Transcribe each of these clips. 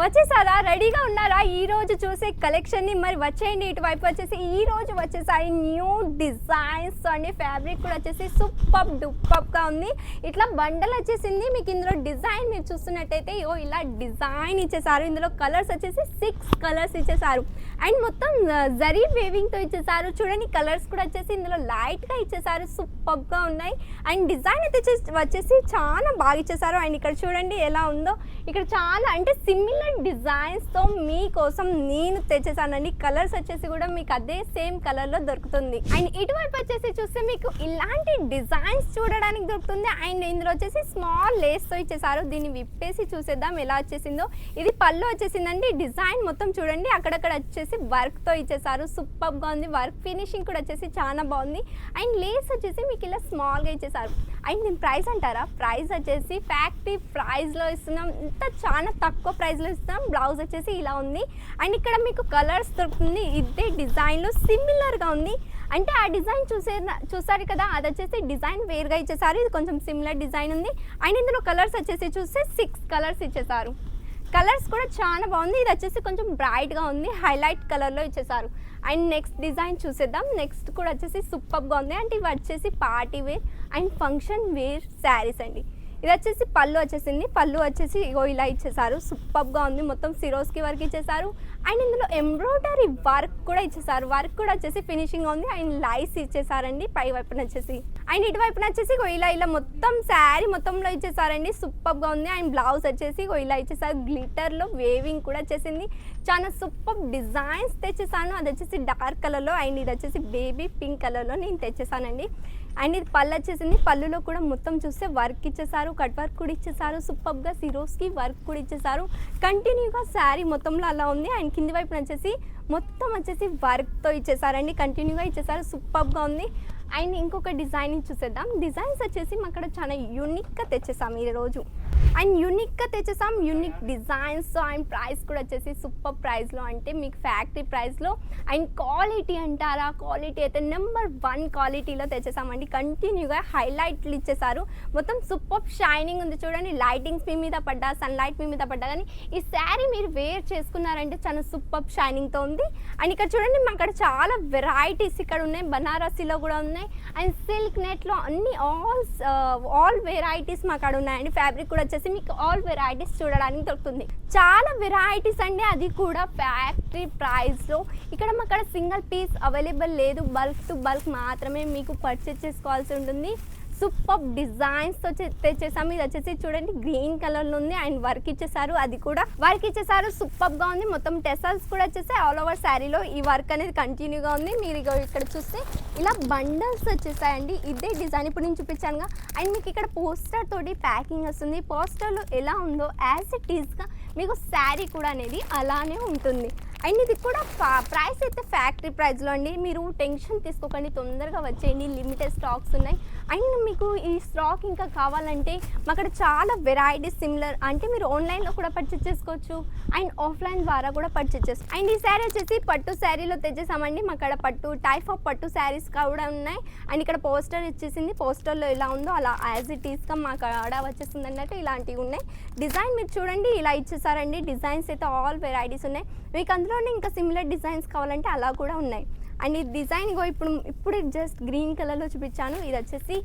వచ్చేసారా? రెడీగా ఉన్నారా? ఈ రోజు చూసే కలెక్షన్ని మరి వచ్చేయండి. ఇటువైపు వచ్చేసి ఈ రోజు వచ్చేసాయి న్యూ డిజైన్స్ అండి. ఫ్యాబ్రిక్ కూడా వచ్చేసి సూపర్ డూపర్గా ఉంది. ఇట్లా బండల్ వచ్చేసింది. మీకు ఇందులో డిజైన్ మీరు చూస్తున్నట్టయితే ఓ ఇలా డిజైన్ ఇచ్చేసారు. ఇందులో కలర్స్ వచ్చేసి సిక్స్ కలర్స్ ఇచ్చేసారు. అండ్ మొత్తం జరీ వేవింగ్తో ఇచ్చేసారు. చూడండి కలర్స్ కూడా వచ్చేసి ఇందులో లైట్గా ఇచ్చేసారు. సూపర్గా ఉన్నాయి. అండ్ డిజైన్ అయితే వచ్చేసి- వచ్చేసి చాలా బాగా ఇచ్చేసారు. అండ్ ఇక్కడ చూడండి ఎలా ఉందో. ఇక్కడ చాలా అంటే సిమిలర్ డిజైన్స్తో మీకోసం నేను తెచ్చేసానండి. కలర్స్ వచ్చేసి కూడా మీకు అదే సేమ్ కలర్లో దొరుకుతుంది. అండ్ ఇటువైపు వచ్చేసి చూస్తే మీకు ఇలాంటి డిజైన్స్ చూడడానికి దొరుకుతుంది. అండ్ ఇందులో వచ్చేసి స్మాల్ లేస్తో ఇచ్చేసారు. దీన్ని విప్పేసి చూసేద్దాం ఎలా వచ్చేసిందో. ఇది పళ్ళు వచ్చేసిందండి. డిజైన్ మొత్తం చూడండి. అక్కడక్కడ వచ్చేసి వర్క్తో ఇచ్చేసారు. సూపర్గా ఉంది. వర్క్ ఫినిషింగ్ కూడా వచ్చేసి చాలా బాగుంది. అండ్ లేస్ వచ్చేసి మీకు ఇలా స్మాల్గా ఇచ్చేసారు. అండ్ దీని ప్రైస్ అంటారా? ప్రైస్ వచ్చేసి ఫ్యాక్టరీ ప్రైస్లో ఇస్తున్నాం. ఇంత చాలా తక్కువ ప్రైస్లో ఇస్తున్నాం. బ్లౌజ్ వచ్చేసి ఇలా ఉంది. అండ్ ఇక్కడ మీకు కలర్స్ దొరుకుతుంది. ఇదే డిజైన్లో సిమిలర్గా ఉంది. అంటే ఆ డిజైన్ చూసే చూసారు కదా? అది వచ్చేసి డిజైన్ వేరుగా ఇచ్చేసారు. ఇది కొంచెం సిమిలర్ డిజైన్ ఉంది. అండ్ ఇందులో కలర్స్ వచ్చేసి చూస్తే సిక్స్ కలర్స్ ఇచ్చేసారు. కలర్స్ కూడా చాలా బాగుంది. ఇది వచ్చేసి కొంచెం బ్రైట్గా ఉంది. హైలైట్ కలర్లో ఇచ్చేసారు. అండ్ నెక్స్ట్ డిజైన్ చూసేద్దాం. నెక్స్ట్ కూడా వచ్చేసి సూపర్గా ఉంది. అంటే ఇవి వచ్చేసి party wear and function wear sarees అండి. ఇది వచ్చేసి పళ్ళు వచ్చేసింది. పళ్ళు వచ్చేసి ఇగో ఇలా ఇచ్చేసారు. సూపర్గా ఉంది. మొత్తం సిరోస్కి వర్క్ ఇచ్చేసారు. అండ్ ఇందులో ఎంబ్రాయిడరీ వర్క్ కూడా ఇచ్చేసారు. వర్క్ కూడా వచ్చేసి ఫినిషింగ్ ఉంది. అండ్ లైస్ ఇచ్చేసారండి. పై వైపున వచ్చేసి అండ్ ఇటువైపున వచ్చేసి ఇగో ఇలా ఇలా మొత్తం శారీ మొత్తంలో ఇచ్చేసారండి. సూపర్గా ఉంది. అండ్ బ్లౌజ్ వచ్చేసి ఇగో ఇలా ఇచ్చేసారు. గ్లిటర్లో వేవింగ్ కూడా వచ్చేసింది. చాలా సూపర్ డిజైన్స్ తెచ్చేసాను. అది వచ్చేసి డార్క్ కలర్లో అండ్ ఇది వచ్చేసి బేబీ పింక్ కలర్లో నేను తెచ్చేసానండి. అండ్ ఇది పళ్ళు వచ్చేసింది. పళ్ళులో కూడా మొత్తం చూస్తే వర్క్ ఇచ్చేసారు. కట్ వర్క్ కూడా ఇచ్చేసారు. సూపర్గా సిరోస్కి వర్క్ కూడా ఇచ్చేసారు. కంటిన్యూగా శారీ మొత్తంలో అలా ఉంది. అండ్ కింది వైపున వచ్చేసి మొత్తం వచ్చేసి వర్క్తో ఇచ్చేసారండి. కంటిన్యూగా ఇచ్చేసారు. సూపర్గా ఉంది. అండ్ ఇంకొక డిజైనింగ్ చూసేద్దాం. డిజైన్స్ వచ్చేసి మాకు అక్కడ చాలా యూనిక్గా తెచ్చేసాం ఈ రోజు అండ్ యూనిక్గా తెచ్చేసాం. యూనిక్ డిజైన్స్ అండ్ ప్రైస్ కూడా వచ్చేసి సూపర్ ప్రైస్లో అంటే మీకు ఫ్యాక్టరీ ప్రైస్లో అండ్ క్వాలిటీ అంటారా? క్వాలిటీ అయితే నెంబర్ వన్ క్వాలిటీలో తెచ్చేసామండి. కంటిన్యూగా హైలైట్లు ఇచ్చేసారు. మొత్తం సూపర్ షైనింగ్ ఉంది చూడండి. లైటింగ్స్ మీ మీద పడ్డా సన్ లైట్ మీ మీద పడ్డా కానీ ఈ శారీ మీరు వేర్ చేసుకున్నారంటే చాలా సూపర్ షైనింగ్తో ఉంది. అండ్ ఇక్కడ చూడండి మా అక్కడ చాలా వెరైటీస్ ఇక్కడ ఉన్నాయి. బనారసీలో కూడా ఉన్నాయి. అండ్ సిల్క్ నెట్లో అన్ని ఆల్ ఆల్ వెరైటీస్ మా అక్కడ ఉన్నాయండి. ఫ్యాబ్రిక్ కూడా వచ్చేసి మీకు ఆల్ వెరైటీస్ చూడడానికి దొరుకుతుంది. చాలా వెరైటీస్ అండి అది కూడా ఫ్యాక్టరీ ప్రైస్లో ఇక్కడ మా అక్కడ సింగిల్ పీస్ అవైలబుల్ లేదు. బల్క్ టు బల్క్ మాత్రమే మీకు పర్చేస్ చేసుకోవాల్సి ఉంటుంది. సూపర్ డిజైన్స్తో తెచ్చేసాము ఇది వచ్చేసి చూడండి గ్రీన్ కలర్లో ఉంది. అండ్ వర్క్ ఇచ్చేసారు. అది కూడా వర్క్ ఇచ్చేసారు. సూపర్గా ఉంది. మొత్తం టెసల్స్ కూడా వచ్చేసి ఆల్ ఓవర్ శారీలో ఈ వర్క్ అనేది కంటిన్యూగా ఉంది. మీరు ఇక్కడ చూస్తే ఇలా బండల్స్ వచ్చేసాయండి. ఇదే డిజైన్ ఇప్పుడు నేను చూపించానుగా అండ్ మీకు ఇక్కడ పోస్టర్ తోటి ప్యాకింగ్ వస్తుంది. పోస్టర్లో ఎలా ఉందో యాజ్ ఇట్ ఈస్గా మీకు శారీ కూడా అనేది అలానే ఉంటుంది. అండ్ ఇది కూడా ప్రైస్ అయితే ఫ్యాక్టరీ ప్రైస్లో అండి. మీరు టెన్షన్ తీసుకోకండి తొందరగా వచ్చేయండి. లిమిటెడ్ స్టాక్స్ ఉన్నాయి. అండ్ మీకు ఈ స్టాక్ ఇంకా కావాలంటే మా అక్కడ చాలా వెరైటీస్ సిమిలర్ అంటే మీరు ఆన్లైన్లో కూడా పర్చేస్ చేసుకోవచ్చు. అండ్ ఆఫ్లైన్ ద్వారా కూడా పర్చేస్ చేసుకోవచ్చు అండ్ ఈ శారీ వచ్చేసి పట్టు శారీలో తెచ్చేసామండి. మా అక్కడ పట్టు టైప్ ఆఫ్ పట్టు శారీస్ కూడా ఉన్నాయి. అండ్ ఇక్కడ పోస్టర్ ఇచ్చేసింది పోస్టర్లో ఎలా ఉందో అలా యాజ్ ఇట్ ఈస్గా మా కాడ వచ్చేసింది అన్నట్టు ఇలాంటివి ఉన్నాయి. డిజైన్ మీరు చూడండి ఇలా ఇచ్చేసారండి. డిజైన్స్ అయితే ఆల్ వెరైటీస్ ఉన్నాయి. మీకు అందులోనే ఇంకా సిమిలర్ డిజైన్స్ కావాలంటే అలా కూడా ఉన్నాయి. అండ్ ఈ డిజైన్ ఇప్పుడు ఇప్పుడు జస్ట్ గ్రీన్ కలర్లో చూపించాను. ఇది వచ్చేసి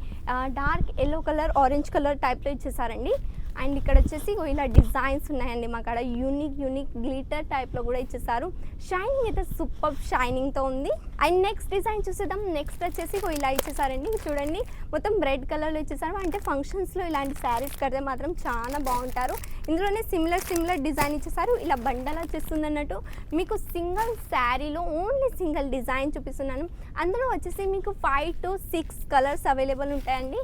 dark yellow colour orange colour టైప్లో ఇచ్చేసారండి. అండ్ ఇక్కడ వచ్చేసి ఇలా డిజైన్స్ ఉన్నాయండి. మా కాడ యూనిక్ యూనిక్ గ్లిటర్ టైప్లో కూడా ఇచ్చేసారు. షైనింగ్ అయితే సూపర్ షైనింగ్తో ఉంది. అండ్ నెక్స్ట్ డిజైన్ చూసేద్దాం. నెక్స్ట్ వచ్చేసి ఇలా ఇచ్చేసారండి. చూడండి. మొత్తం రెడ్ కలర్లో ఇచ్చేసారు. అంటే ఫంక్షన్స్లో ఇలాంటి శారీస్ కడితే మాత్రం చాలా బాగుంటారు. ఇందులోనే సిమిలర్ సిమిలర్ డిజైన్ ఇచ్చేసారు. ఇలా బండలా వచ్చేస్తుంది అన్నట్టు మీకు సింగిల్ శారీలో ఓన్లీ సింగిల్ డిజైన్ చూపిస్తున్నాను. అందులో వచ్చేసి మీకు five to six colours available ఉంటాయండి.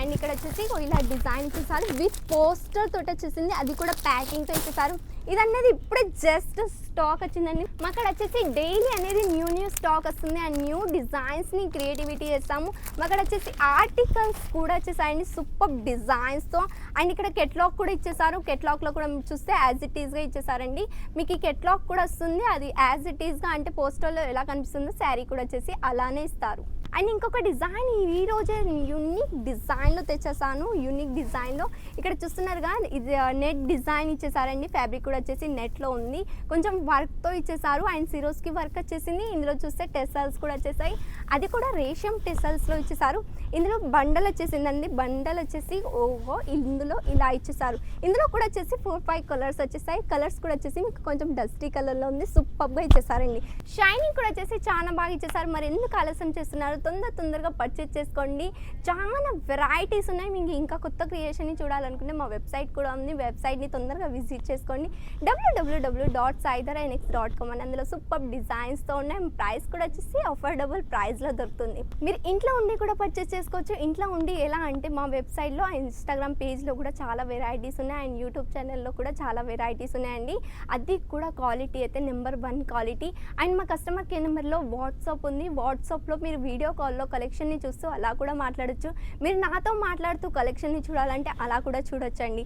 అండ్ ఇక్కడ వచ్చేసి ఇలా డిజైన్ ఇచ్చేసారు విత్ పోస్టర్ తోటి వచ్చేసింది. అది కూడా ప్యాకింగ్తో ఇచ్చేసారు ఇది అనేది ఇప్పుడే జస్ట్ స్టాక్ వచ్చిందండి. మాకు వచ్చేసి డైలీ అనేది న్యూ న్యూ స్టాక్ వస్తుంది. ఆ న్యూ డిజైన్స్ని క్రియేటివిటీ చేస్తాము. మాకు వచ్చేసి ఆర్టికల్స్ కూడా వచ్చేసాయండి. సూపర్ డిజైన్స్తో. అండ్ ఇక్కడ కెట్లాక్ కూడా ఇచ్చేసారు. కెట్లాక్లో కూడా మీరు చూస్తే యాజ్ ఇట్ ఈస్గా ఇచ్చేసారండి. మీకు ఈ కెట్లాక్ కూడా వస్తుంది. అది యాజ్ ఇట్ ఈస్గా అంటే పోస్టర్లో ఎలా కనిపిస్తుందో శారీ కూడా వచ్చేసి అలానే ఇస్తారు. అండ్ ఇంకొక డిజైన్ ఈ రోజే యూనిక్ డిజైన్లో తెచ్చేసాను. యూనిక్ డిజైన్లో ఇక్కడ చూస్తున్నారుగా ఇది uh, నెట్ డిజైన్ ఇచ్చేసారండి. ఫ్యాబ్రిక్ కూడా వచ్చేసి నెట్లో ఉంది. కొంచెం వర్క్తో ఇచ్చేసారు అండ్ సిరోస్కి వర్క్ వచ్చేసింది. ఇందులో చూస్తే టెసల్స్ కూడా వచ్చేసాయి. అది కూడా రేషియం టెసల్స్లో ఇచ్చేసారు ఇందులో బండలు వచ్చేసిందండి. బండలు వచ్చేసి ఓహో! ఇందులో ఇలా ఇచ్చేసారు ఇందులో కూడా వచ్చేసి ఫోర్ ఫైవ్ కలర్స్ వచ్చేసాయి. కలర్స్ కూడా వచ్చేసి మీకు కొంచెం డస్టీ కలర్లో ఉంది. సూపర్గా ఇచ్చేసారండి షైనింగ్ కూడా వచ్చేసి చాలా బాగా ఇచ్చేసారు మరి ఎందుకు ఆలస్యం చేస్తున్నారు? తొందర తొందరగా పర్చేస్ చేసుకోండి. చాలా వెరైటీస్ ఉన్నాయి. మీకు ఇంకా కొత్త క్రియేషన్ని చూడాలనుకుంటే మా వెబ్సైట్ కూడా ఉంది. వెబ్సైట్ని తొందరగా విజిట్ చేసుకోండి. W W W dot saidar NX dot com అని అందులో సూపర్ డిజైన్స్తో ఉన్నాయి ప్రైస్ కూడా వచ్చేసి అఫోర్డబుల్ ప్రైస్లో దొరుకుతుంది. మీరు ఇంట్లో ఉండి కూడా పర్చేస్ చేసుకోవచ్చు. ఇంట్లో ఉండి ఎలా అంటే మా వెబ్సైట్లో ఇన్స్టాగ్రామ్ పేజ్లో కూడా చాలా వెరైటీస్ ఉన్నాయి. అండ్ యూట్యూబ్ ఛానల్లో కూడా చాలా వెరైటీస్ ఉన్నాయండి. అది కూడా క్వాలిటీ అయితే నెంబర్ వన్ క్వాలిటీ అండ్ మా కస్టమర్ కేర్ నెంబర్లో వాట్సాప్ ఉంది. వాట్సాప్లో మీరు వీడియో కాల్లో కలెక్షన్ని చూస్తూ అలా కూడా మాట్లాడొచ్చు. మీరు నాతో మాట్లాడుతూ కలెక్షన్ని చూడాలంటే అలా కూడా చూడొచ్చండి.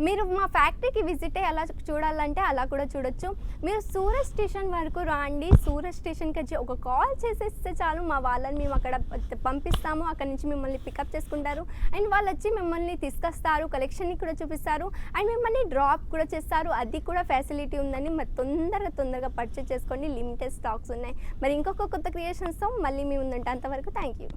మీరు మా ఫ్యాక్టరీకి విజిట్ అయ్యి అలా చూడాలంటే అలా కూడా చూడొచ్చు. మీరు సూరత్ స్టేషన్ వరకు రాండి. సూరజ్ స్టేషన్కి వచ్చి ఒక కాల్ చేసేస్తే చాలు. మా వాళ్ళని మేము అక్కడ పంపిస్తాము. అక్కడ నుంచి మిమ్మల్ని పికప్ చేసుకుంటారు. అండ్ వాళ్ళు వచ్చి మిమ్మల్ని తీసుకొస్తారు. కలెక్షన్ని కూడా చూపిస్తారు. అండ్ మిమ్మల్ని డ్రాప్ కూడా చేస్తారు. అది కూడా ఫెసిలిటీ ఉందని మరి తొందరగా తొందరగా పర్చేస్ చేసుకోండి. లిమిటెడ్ స్టాక్స్ ఉన్నాయి. మరి ఇంకొక కొత్త క్రియేషన్స్తో మళ్ళీ మేము ఉందంటే అంతవరకు థ్యాంక్ యూ.